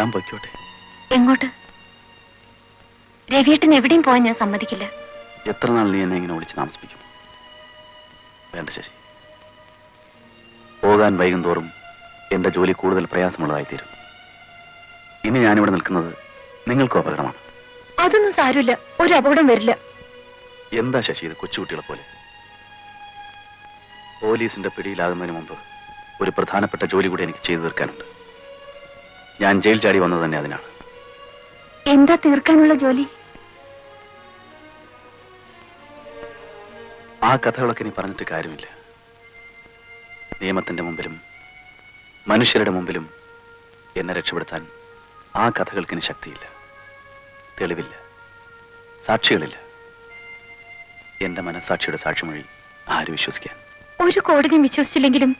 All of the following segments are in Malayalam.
ഞാൻ പൊയ്ക്കോട്ടെ. എങ്ങോട്ട്? രവിയേട്ടൻ എവിടെയും പോയാൻ ഞാൻ സമ്മതിക്കില്ല. എത്ര നാൾ നീ എന്നെ ഇങ്ങനെ വിളിച്ച് താമസിപ്പിക്കും? വേണ്ട ശശി. പോകാൻ വൈകും തോറും എന്റെ ജോലി കൂടുതൽ പ്രയാസമുള്ളതായി തീരും ഇനി ഞാനിവിടെ നിൽക്കുന്നത് നിങ്ങൾക്കും അപകടമാണ്. അതൊന്നും സാരമില്ല. ഒരു അപകടം വരില്ല. എന്താ ശശി ഇത് കൊച്ചുകുട്ടികളെ പോലെ? പോലീസിന്റെ പിടിയിലാകുന്നതിന് മുമ്പ് ഒരു പ്രധാനപ്പെട്ട ജോലി കൂടി എനിക്ക് ചെയ്തു തീർക്കാനുണ്ട്. ഞാൻ ജയിൽ ചാടി വന്നത് തന്നെ അതിനാണ്. എന്താ തീർക്കാനുള്ള ജോലി? ആ കഥകളൊക്കെ ഇനി പറഞ്ഞിട്ട് കാര്യമില്ല. നിയമത്തിന്റെ മുമ്പിലും മനുഷ്യരുടെ മുമ്പിലും എന്നെ രക്ഷപ്പെടുത്താൻ ആ കഥകൾക്ക് ഇനി ശക്തിയില്ല. തെളിവില്ല. സാക്ഷികളില്ല. എന്റെ മനസാക്ഷിയുടെ സാക്ഷിമൊഴി ആര് വിശ്വസിക്കാൻ? ഒരു കോടതിയും വിശ്വസിച്ചില്ലെങ്കിലും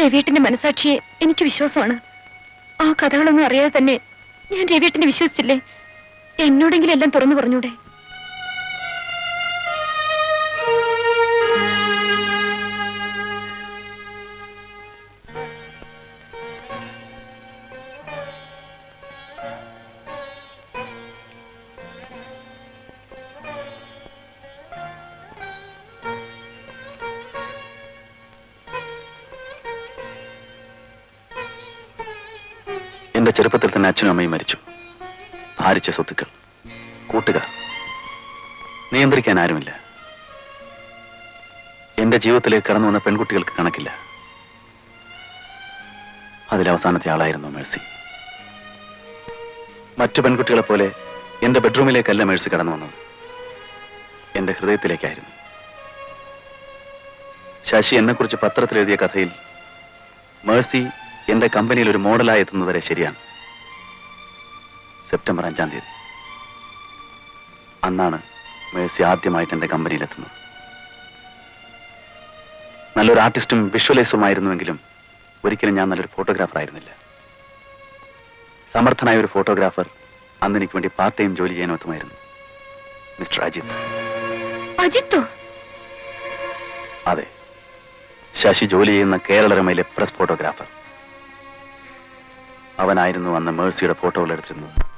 രവിയേട്ടന്റെ മനസാക്ഷിയെ എനിക്ക് വിശ്വാസമാണ്. ആ കഥകളൊന്നും അറിയാതെ തന്നെ ഞാൻ രവിയേട്ടനെ വിശ്വസിച്ചില്ലേ? എന്നോടെങ്കിലും എല്ലാം തുറന്നു പറഞ്ഞൂടെ? എന്റെ ചെറുപ്പത്തിൽ തന്നെ അച്ഛനും അമ്മയും മരിച്ചു. ഭാരിച്ച സ്വത്തുക്കൾ. കൂട്ടുകാർ. നിയന്ത്രിക്കാൻ ആരുമില്ല. എന്റെ ജീവിതത്തിലേക്ക് കടന്നു വന്ന പെൺകുട്ടികൾക്ക് കണക്കില്ല. അതിലവസാനത്തെ ആളായിരുന്നു മേഴ്സി. മറ്റു പെൺകുട്ടികളെ പോലെ എന്റെ ബെഡ്റൂമിലേക്കല്ല മേഴ്സി കടന്നു വന്നത്. എന്റെ ഹൃദയത്തിലേക്കായിരുന്നു. ശശി എന്നെക്കുറിച്ച് പത്രത്തിൽ എഴുതിയ കഥയിൽ മേഴ്സി എന്റെ കമ്പനിയിൽ ഒരു മോഡലായി എത്തുന്നത് വരെ ശരിയാണ്. സെപ്റ്റംബർ അഞ്ചാം തീയതി. അന്നാണ് മേഴ്സി ആദ്യമായിട്ട് എന്റെ കമ്പനിയിൽ എത്തുന്നത്. നല്ലൊരു ആർട്ടിസ്റ്റും വിഷ്വലൈസുമായിരുന്നുവെങ്കിലും ഒരിക്കലും ഞാൻ നല്ലൊരു ഫോട്ടോഗ്രാഫർ ആയിരുന്നില്ല. സമർത്ഥനായ ഒരു ഫോട്ടോഗ്രാഫർ അന്ന് എനിക്ക് വേണ്ടി പാർട്ട് ടൈം ജോലി ചെയ്യാൻ ഒത്തുമായിരുന്നു മിസ്റ്റർ അജിത്. അജിത്തോ? അതെ. ശശി ജോലി ചെയ്യുന്ന കേരളരമയിലെ പ്രസ് ഫോട്ടോഗ്രാഫർ. അവനായിരുന്നു അന്ന് മേഴ്സിയുടെ ഫോട്ടോകൾ എടുത്തിരുന്നത്.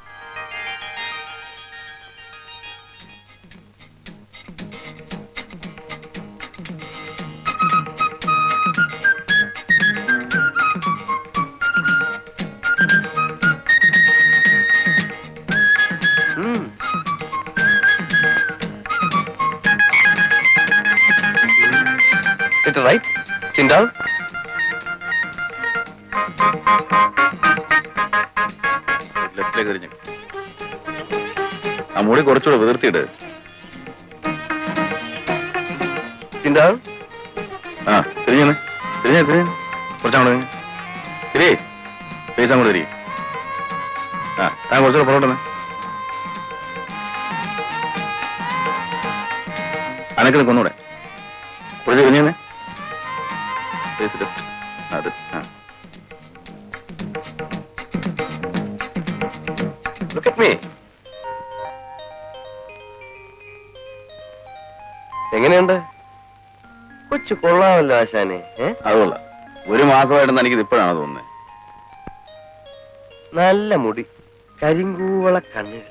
ലെഫ്റ്റിലേക്ക് തിരിഞ്ഞു. ആ മുടി കുറച്ചുകൂടെ വിതിർത്തിയിട് ചിന്താ? ആ തിരിഞ്ഞു തിരിഞ്ഞ തിരിഞ്ഞു കുറച്ചങ്ങോട്ട് തിരി. പൈസ അങ്ങോട്ട് തിരി. ആ താൻ കുറച്ചുകൂടെ പുറകോട്ട് അനക്കിന് കൊന്നൂടെ. കുറച്ച് തിരിഞ്ഞു Look at me. എങ്ങനെയുണ്ട്? കൊച്ചു കൊള്ളാമല്ലോ ആശാനെ അതുകൊള്ള. അത് കൊള്ളാം ഒരു മാസമായിട്ട് എനിക്കിത് ഇപ്പോഴാണ് തോന്നുന്നത് നല്ല മുടി കരിങ്കൂവള കണ്ണുകൾ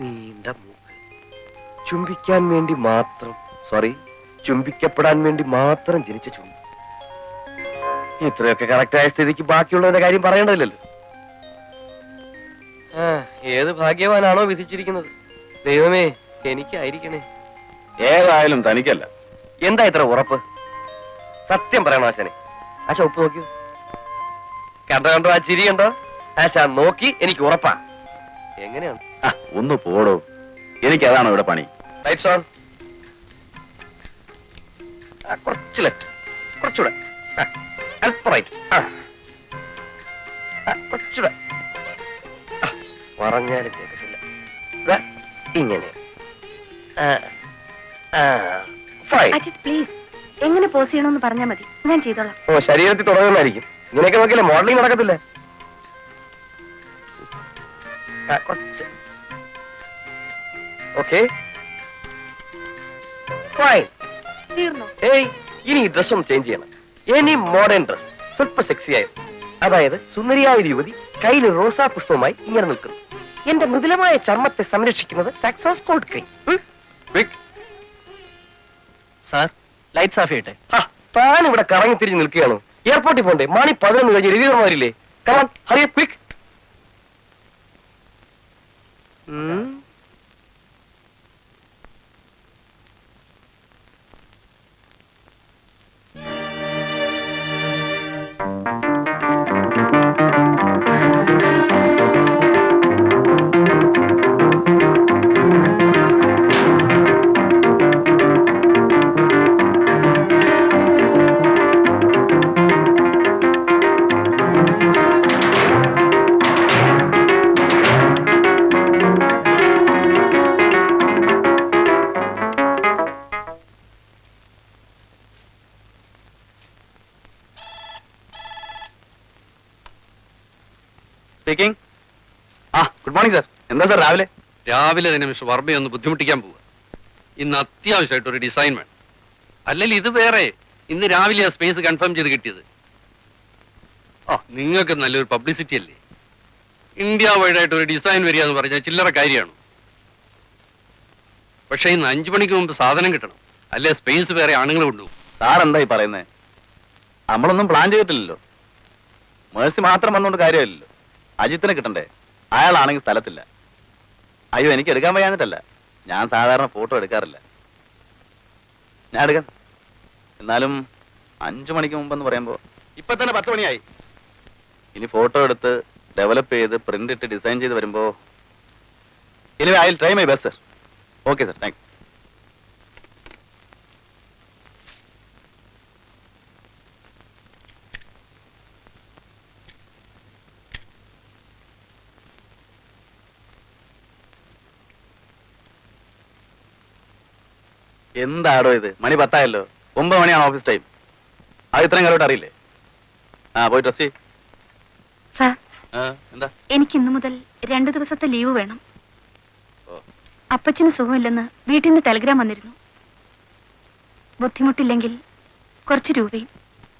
നീണ്ട മൂക്ക്. ചുംബിക്കാൻ വേണ്ടി മാത്രം സോറി ചുംബിക്കപ്പെടാൻ വേണ്ടി മാത്രം ജനിച്ച ചുംബി. ഇത്രയൊക്കെ കറക്റ്റായ സ്ഥിതിക്ക് ബാക്കിയുള്ളവരുടെ കാര്യം പറയേണ്ടതില്ലല്ലോ. ഏത് ഭാഗ്യവാനാണോ വിധിച്ചിരിക്കുന്നത്? ദൈവമേ എനിക്കായിരിക്കണേ. ഏതായാലും തനിക്കല്ല. എന്താ ഇത്ര ഉറപ്പ്? സത്യം പറയണം ആശാനെ? ആശ ഉപ്പ് നോക്കിയോ? കണ്ടോ കണ്ടോ ആ ചിരി കണ്ടോ? ആശ നോക്കി എനിക്ക് ഉറപ്പാ. എങ്ങനെയാണ്? ഒന്ന് പോടോ. എനിക്ക് അതാണ് ഇവിടെ പണി. റൈറ്റ് സോൺ കുറച്ച് ലെഫ്റ്റ് കുറച്ചുകൂടെ. അല്പറായിട്ട് റൈറ്റ് കുറച്ചുകൂടെ. പറഞ്ഞാലും കേൾക്കത്തില്ല ഇങ്ങനെ. അജിത് പ്ലീസ് എങ്ങനെ പോസ് ചെയ്യണമെന്ന് പറഞ്ഞാൽ മതി. ഞാൻ ചെയ്തോളാം. ഓ ശരീരത്തിൽ തുടങ്ങുന്നതായിരിക്കും. ഇങ്ങനെയൊക്കെ നോക്കിയാലേ മോഡലിംഗ് നടക്കത്തില്ല? കുറച്ച്. ഓക്കെ തീർന്നു? ഏയ് ഇനി ഡ്രസ് ഒന്ന് ചേഞ്ച് ചെയ്യണം. ഇനി മോഡേൺ ഡ്രസ് സ്വല്പ സെക്സി ആയിരുന്നു അതായത് സുന്ദരിയായ യുവതി കയ്യിൽ റോസാ പുഷ്പവുമായി ഇങ്ങനെ നിൽക്കുന്നു. എന്റെ മൃദുലമായ ചർമ്മത്തെ സംരക്ഷിക്കുന്നത് സാക്സോസ് cold cream sir lights off ചെയ്യട്ടെ. താൻ ഇവിടെ കറങ്ങി തിരിഞ്ഞ് നിൽക്കുകയാണോ. എയർപോർട്ടിൽ പോണ്ടേ? മണി പതിനൊന്ന് കഴിഞ്ഞ് രവീന്ദ്രമാരില്ലേ come on hurry quick speaking ആ ഗുഡ് മോർണിംഗ് സാർ എന്താ സാർ രാവിലെ? രാവിലെ തന്നെ മിസ്റ്റർ വർമ്മയെ ഒന്ന് ബുദ്ധിമുട്ടിക്കാൻ പോവുക ഇന്ന് അത്യാവശ്യമായിട്ട് ഒരു ഡിസൈൻ വേണം. അല്ലെങ്കിൽ ഇത് വേറെ ഇന്ന് രാവിലെ ആ സ്പേസ് കൺഫേം ചെയ്ത് കിട്ടിയത്. ആ നിങ്ങൾക്ക് നല്ലൊരു പബ്ലിസിറ്റി അല്ലേ? ഇന്ത്യ വൈഡ് ആയിട്ട് ഒരു ഡിസൈൻ വരിക എന്ന് പറഞ്ഞാൽ ചില്ലറ കാര്യമാണ്? പക്ഷേ ഇന്ന് അഞ്ചു മണിക്ക് മുമ്പ് സാധനം കിട്ടണം. അല്ലേ സ്പേസ് വേറെ ആണുങ്ങൾ കൊണ്ടുപോകും? സാർ എന്തായി പറയുന്നത് പറയുന്നേ? നമ്മളൊന്നും പ്ലാൻ ചെയ്തിട്ടില്ലല്ലോ. മേഴ്സി മാത്രം വന്നുകൊണ്ട് കാര്യമില്ലല്ലോ. അജിത്തിനെ കിട്ടണ്ടേ? അയാളാണെങ്കിൽ സ്ഥലത്തില്ല. അയ്യോ എനിക്ക് എടുക്കാൻ വയ്യാന്നിട്ടല്ല ഞാൻ സാധാരണ ഫോട്ടോ എടുക്കാറില്ല. ഞാൻ എടുക്കാം. എന്നാലും അഞ്ചു മണിക്ക് മുമ്പെന്ന് പറയുമ്പോൾ ഇപ്പൊ തന്നെ പത്ത് മണിയായി. ഇനി ഫോട്ടോ എടുത്ത് ഡെവലപ്പ് ചെയ്ത് പ്രിന്റ് ഇട്ട് ഡിസൈൻ ചെയ്ത് വരുമ്പോ ഇനി I try my best sir okay sir thank എന്താടോ ഇത്? മണി പത്തായല്ലോ. ഒമ്പത് മണിയാണ് ഓഫീസ് ടൈം അത് ഇത്രയും കാലോട്ട് അറിയില്ലേ? ആ പോയി ഡ്രസ് സാർ എന്താ? എനിക്ക് ഇന്നു മുതൽ രണ്ടു ദിവസത്തെ ലീവ് വേണം. അപ്പച്ചന് സുഖമില്ലെന്ന് വീട്ടിൽ നിന്ന് ടെലിഗ്രാം വന്നിരുന്നു. ബുദ്ധിമുട്ടില്ലെങ്കിൽ കുറച്ച് രൂപയും.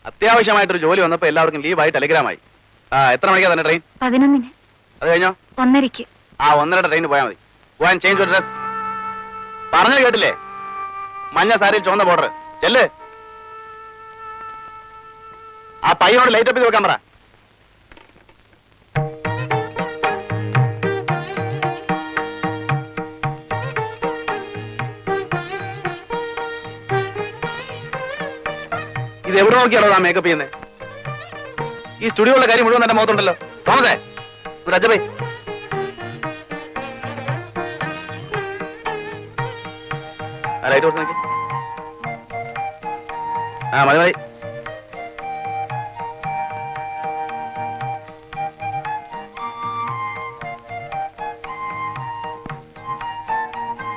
അത്യാവശ്യമായിട്ടൊരു ജോലി വന്നപ്പോ എല്ലാവർക്കും ലീവായി ടെലിഗ്രാമായി ആ എത്ര മണിക്കാ തന്നെ ട്രെയിൻ പതിനൊന്നിന്. അത് കഴിഞ്ഞോ? ഒന്നരയ്ക്ക്. ആ ഒന്നരയുടെ ട്രെയിൻ പോയാൽ മതി. പോയാൻ ചേഞ്ച് ഡ്രസ് പറഞ്ഞത് കേട്ടില്ലേ? മഞ്ഞ സാരിയിൽ ചുവന്ന ബോർഡർ ചെല്ലേ. ആ പയ്യനോട് ലൈറ്റ് അപ്പ് ചെയ്ത് വെക്കാൻ പറ. ഇത് എവിടെ നോക്കിയാണോ ആ മേക്കപ്പ് ചെയ്യുന്നത് ഈ സ്റ്റുഡിയോയുടെ കാര്യം മുഴുവൻ എന്റെ മുഖത്തുണ്ടല്ലോ. തോമസേ ആ ലൈറ്റ് കൊടുത്ത് നോക്കി ആ മതി മതി.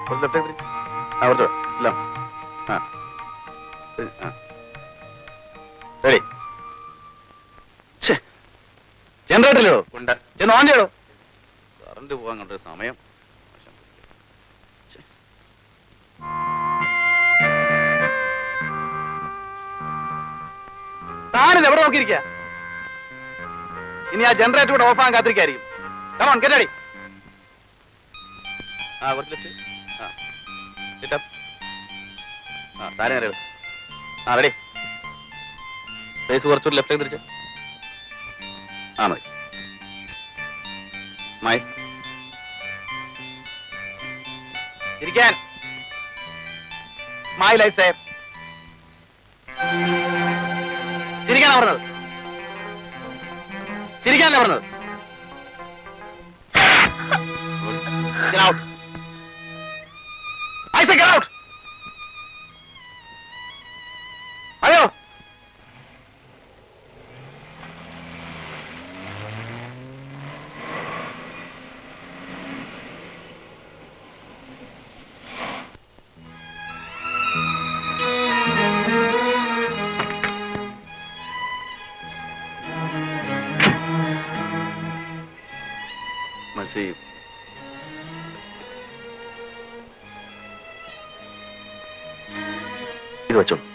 കുറച്ച് left ആ കുറച്ച് ഇല്ല. ആ. ആ. റെഡി. ജനറേറ്ററിലോ? ഉണ്ട്. ചെന്ന് ഓൺ ചെയ്യടോ. കറണ്ട് പോകാൻ കണ്ട സമയം. താനിത് എവിടെ നോക്കിയിരിക്കുക ഇനി ആ ജനറേറ്റർ കൂടെ ഓഫ് ആകാൻ കാത്തിരിക്കായിരിക്കും. കമോൺ കെട്ടടി ആ കുറച്ച് ആ സിറ്റ് അപ്പ് ആ താരം നേരെ ആ റെഡി ഫേസ് കുറച്ചുകൂടി ലെഫ്റ്റ് തിരിച്ചു. ആ മതി. മായി ഇരിക്കാൻ. മായി ലൈഫ് സേഫ് പറഞ്ഞത്. ചിരിക്കാനല്ല പറഞ്ഞത്? മത്സി ഇത് വെച്ചോളൂ.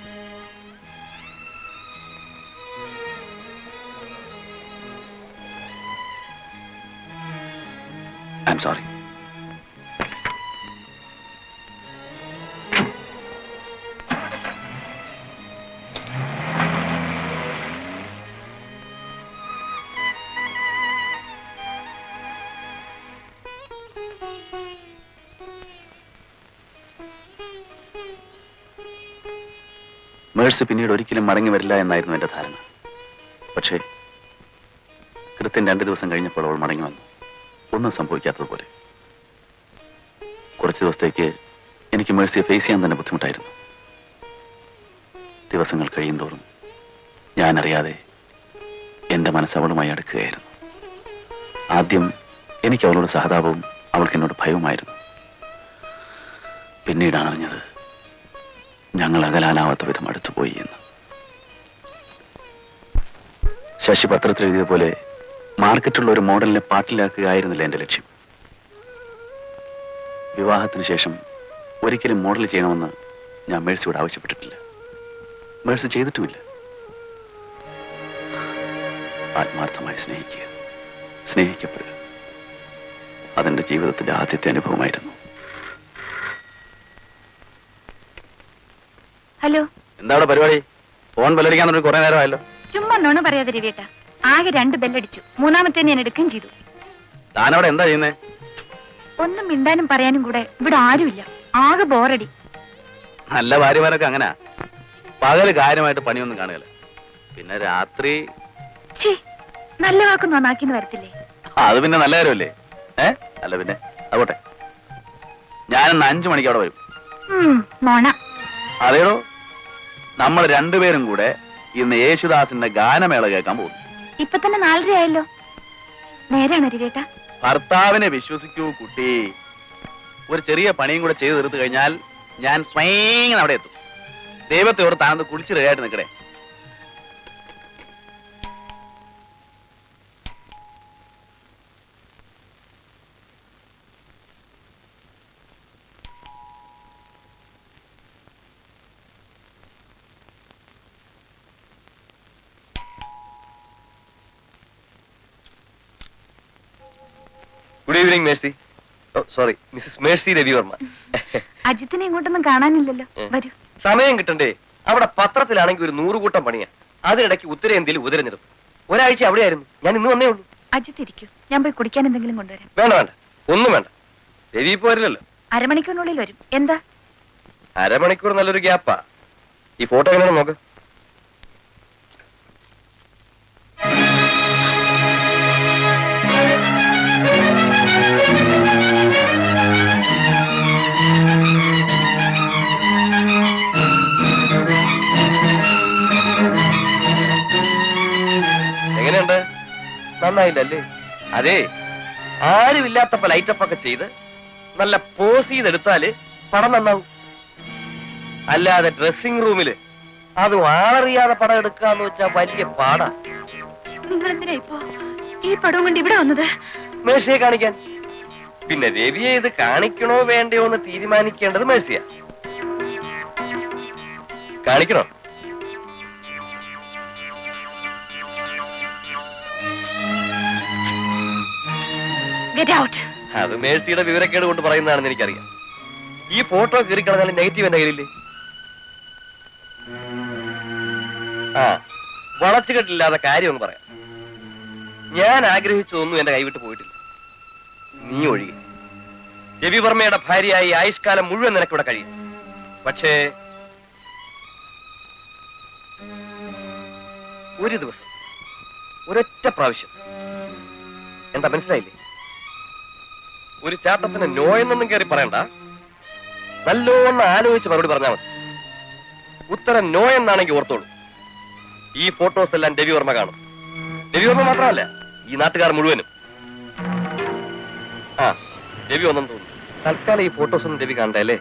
മേഴ്സി പിന്നീട് ഒരിക്കലും മടങ്ങി വരില്ല എന്നായിരുന്നു എന്റെ ധാരണ. പക്ഷേ കൃത്യം രണ്ട് ദിവസം കഴിഞ്ഞപ്പോൾ അവൾ മടങ്ങി വന്നു. ഒന്നും സംഭവിക്കാത്തതുപോലെ. കുറച്ച് ദിവസത്തേക്ക് എനിക്ക് മേഴ്സിയെ ഫേസ് ചെയ്യാൻ തന്നെ ബുദ്ധിമുട്ടായിരുന്നു. ദിവസങ്ങൾ കഴിയുന്തോറും ഞാനറിയാതെ എന്റെ മനസ്സ് അവളുമായി അടുക്കുകയായിരുന്നു. ആദ്യം എനിക്ക് അവളോട് സഹതാപവും അവൾക്ക് എന്നോട് ഭയവുമായിരുന്നു. പിന്നീടാണ് അറിഞ്ഞത് ഞങ്ങൾ അകലാനാവാത്ത വിധം അടുത്തുപോയി എന്ന്. ശശി പത്രത്തിൽ എഴുതിയ പോലെ മാർക്കറ്റുള്ള ഒരു മോഡലിനെ പാട്ടിലാക്കുകയായിരുന്നില്ല എന്റെ ലക്ഷ്യം. വിവാഹത്തിന് ശേഷം ഒരിക്കലും മോഡൽ ചെയ്യണമെന്ന് ഞാൻ മേഴ്സിയോട് ആവശ്യപ്പെട്ടിട്ടില്ല. മേഴ്സി ചെയ്തിട്ടുമില്ല. ആത്മാർത്ഥമായി സ്നേഹിക്കുക. സ്നേഹിക്കപ്പെടുക. അതെന്റെ ജീവിതത്തിന്റെ ആദ്യത്തെ അനുഭവമായിരുന്നു. ഹലോ എന്താ അവിടെ പരിപാടി? ഫോൺ ബെല്ലടിക്കാൻ കുറെ നേരമായല്ലോ. ചുമ്മാ നോണ പറയാതെ രവിയേട്ട. ആകെ രണ്ട് ബെല്ലടിച്ചു. മൂന്നാമത്തെ ഞാൻ എടുക്കുകയും ചെയ്തു. താനവിടെ എന്താ ചെയ്യുന്നേ? ഒന്നും മിണ്ടാനും പറയാനും കൂടെ ഇവിടെ ആരുമില്ല. ആകെ ബോറടി. നല്ല ഭാര്യമാരൊക്കെ അങ്ങനെ. പകൽ കാര്യമായിട്ട് പണിയൊന്നും കാണുകയില്ല. പിന്നെ രാത്രി നല്ല വാക്ക് നന്നാക്കിന്ന് വരത്തില്ലേ? അത് പിന്നെ നല്ല കാര്യമല്ലേ? ഏ? അല്ല പിന്നെ അതോട്ടെ ഞാനിന്ന് അഞ്ചു മണിക്ക് അവിടെ വരും. നോണ അതേടോ? നമ്മൾ രണ്ടുപേരും കൂടെ ഇന്ന് യേശുദാസിന്റെ ഗാനമേള കേൾക്കാൻ പോകും ഇപ്പൊ തന്നെ നാലരയായല്ലോ നേരാണ് ഭർത്താവിനെ വിശ്വസിക്കൂ കുട്ടി. ഒരു ചെറിയ പണിയും കൂടെ ചെയ്തു തീർത്തു കഴിഞ്ഞാൽ ഞാൻ സ്വയം അവിടെ എത്തും. ദൈവത്തെ ഓർത്ത് ആനന്ദ് കുളിച്ച് റെഡിയായിട്ട് നിൽക്കണേ. Good evening Mercy. Sorry Mrs Mercy Ravivarma. അജിത്തിനെ ഇങ്ങോട്ടൊന്നും കാണാനില്ലല്ലോ. വരൂ. സമയം കിട്ടണ്ടേ? അവിടെ പത്രത്തിലാണെങ്കിൽ ഒരു നൂറുകൂട്ടം പണിയാ. അതിനിടയ്ക്ക് ഉത്തരേന്ത്യയിൽ ഉദരഞ്ഞെടുപ്പ് ഒരാഴ്ച അവിടെയായിരുന്നു. ഞാൻ ഇന്ന് വന്നേ ഉള്ളൂ. അജിത്ത് ഇരിക്കൂ. ഞാൻ പോയി കുടിക്കാൻ എന്തെങ്കിലും കൊണ്ടുവരാം. വേണ്ട വേണ്ട. ഒന്നും വേണ്ട. രവി ഇപ്പൊ വരില്ലല്ലോ. അരമണിക്കൂറിനുള്ളിൽ വരും. എന്താ? അരമണിക്കൂർ നല്ലൊരു ഗ്യാപ്പാ. ഈ ഫോട്ടോ എങ്ങനെയാണ് നോക്ക്. നന്നായില്ലല്ലേ? അതെ ആരുമില്ലാത്തപ്പോ ലൈറ്റപ്പ് ഒക്കെ ചെയ്ത് നല്ല പോസ് ചെയ്തെടുത്താൽ പടം നന്നാവും. അല്ലാതെ ഡ്രസ്സിംഗ് റൂമിൽ അത് ആളറിയാതെ പടം എടുക്കാന്ന് വെച്ചാ വലിയ പാടാ. നിങ്ങൾ എന്തിനാ ഇപ്പോ ഈ പടവും കൊണ്ട് ഇവിടെ വന്നത്? മേഴ്സിയെ കാണിക്കാൻ. പിന്നെ രവിയെ ഇത് കാണിക്കണോ വേണ്ടയോ എന്ന് തീരുമാനിക്കേണ്ടത് മേഴ്സിയാ. കാണിക്കണോ? അത് മേഴ്സിയുടെ വിവരക്കേട് കൊണ്ട് പറയുന്നതാണെന്ന് എനിക്കറിയാം. ഈ ഫോട്ടോ കയറി കളഞ്ഞാൽ നെഗറ്റീവ് എന്റെ കയ്യിലില്ലേ? ആ വളച്ചുകെട്ടില്ലാത്ത കാര്യം ഒന്ന് പറയാം. ഞാൻ ആഗ്രഹിച്ചതൊന്നും എന്റെ കൈവിട്ട് പോയിട്ടില്ല. നീ ഒഴികെ. രവിവർമ്മയുടെ ഭാര്യയായി ആയുഷ്കാലം മുഴുവൻ നിനക്കിവിടെ കഴിയും. പക്ഷേ ഒരു ദിവസം ഒരൊറ്റ പ്രാവശ്യം. എന്താ മനസ്സിലായില്ലേ? ഒരു ചാട്ടത്തിന് നോയെന്നൊന്നും കയറി പറയണ്ട. നല്ലോണം ആലോചിച്ച് മറുപടി പറഞ്ഞാൽ മതി. ഉത്തരം നോ എന്നാണെങ്കിൽ ഓർത്തോളൂ. ഈ ഫോട്ടോസ് എല്ലാം രവിവർമ്മ കാണും. രവിവർമ്മ മാത്രമല്ല ഈ നാട്ടുകാർ മുഴുവനും. ആ രവി ഒന്നും തോന്നുന്നു. തൽക്കാലം ഈ ഫോട്ടോസ് ഒന്നും രവി കണ്ടല്ലേ